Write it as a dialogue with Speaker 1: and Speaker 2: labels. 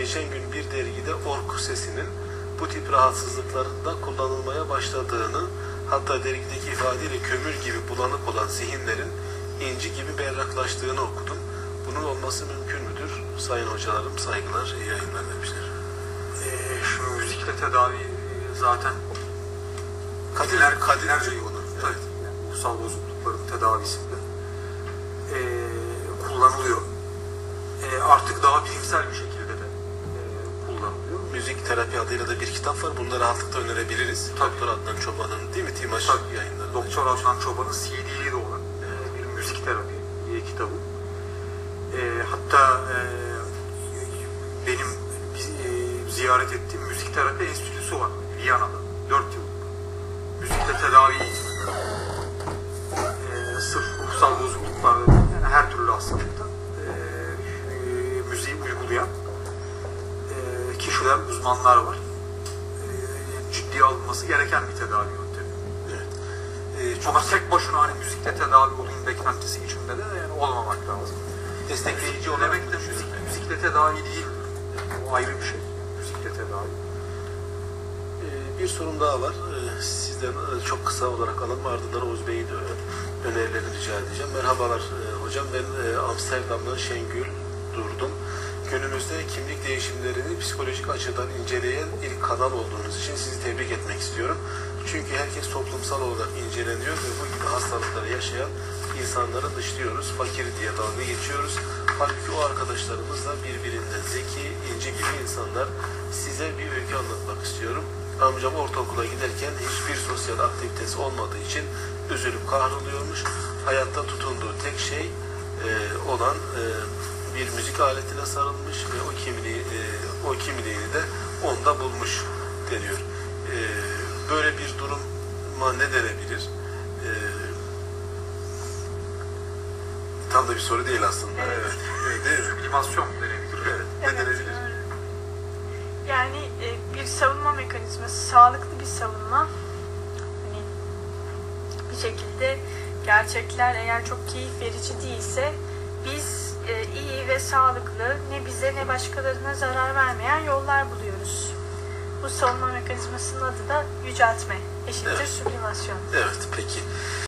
Speaker 1: Geçen gün bir dergide ork sesinin bu tip rahatsızlıklarda kullanılmaya başladığını, hatta dergideki ifadeyle kömür gibi bulanık olan zihinlerin inci gibi berraklaştığını okudum. Bunun olması mümkün müdür? Sayın hocalarım saygılar, iyi yayınlar demişler.
Speaker 2: Ee, şimdi müzikle tedavi e, zaten
Speaker 1: Kadir, Kadirlerce yolu.
Speaker 2: Evet.
Speaker 1: Evet.
Speaker 2: Yani ruhsal bozuklukların tedavisinde e, kullanılıyor. E, artık daha bilimsel bir şekilde
Speaker 1: terapi adıyla da bir kitap var. Bunu da rahatlıkla önerebiliriz.
Speaker 2: Tabii.
Speaker 1: Doktor Adnan Çoban'ın değil mi? Timaş
Speaker 2: Tabii.
Speaker 1: yayınları.
Speaker 2: Doktor Adnan Çoban'ın CD'li de olan e, bir müzik terapi diye kitabı. E, hatta e, benim e, ziyaret ettiğim müzik terapi enstitüsü var Viyana'da. 4 yıl. Müzikle tedavi hizmeti. Kişiler, uzmanlar var. E, ciddiye alınması gereken bir tedavi yöntemi.
Speaker 1: Evet. Ee, çok
Speaker 2: Ama tek başına hani müzikle tedavi olayım beklentisi içinde de yani olmamak lazım.
Speaker 1: destekleyici olarak
Speaker 2: Demek de müzik, müzikle tedavi değil. O ayrı bir şey. Müzikle tedavi.
Speaker 1: Ee, bir sorum daha var. Sizden e, çok kısa olarak alalım. Ardından Oğuz de ö- önerilerini rica edeceğim. Merhabalar e, hocam. Ben e, Amsterdam'dan Şengül durdum. Günümüzde kimlik değişimlerini psikolojik açıdan inceleyen ilk kanal olduğunuz için sizi tebrik etmek istiyorum. Çünkü herkes toplumsal olarak inceleniyor ve bu gibi hastalıkları yaşayan insanları dışlıyoruz. Fakir diye dalga geçiyoruz. Halbuki o arkadaşlarımız da birbirinden zeki, inci gibi insanlar. Size bir öykü anlatmak istiyorum. Amcam ortaokula giderken hiçbir sosyal aktivitesi olmadığı için üzülüp kahroluyormuş. Hayatta tutunduğu tek şey e, olan e, bir müzik aletine sarılmış ve o kimliği e, o kimliğini de onda bulmuş deniyor. E, böyle bir duruma ne denebilir? E, tam da bir soru değil aslında.
Speaker 3: Evet.
Speaker 1: Evet. evet. Değil mi?
Speaker 2: Sublimasyon denebilir.
Speaker 1: Evet. Ne
Speaker 3: Evet,
Speaker 1: denebilir?
Speaker 3: doğru. Yani e, bir savunma mekanizması, sağlıklı bir savunma. Hani bir şekilde gerçekler eğer çok keyif verici değilse biz iyi ve sağlıklı ne bize ne başkalarına zarar vermeyen yollar buluyoruz. Bu savunma mekanizmasının adı da yüceltme, eşittir
Speaker 1: Evet.
Speaker 3: sublimasyon.
Speaker 1: Evet, peki.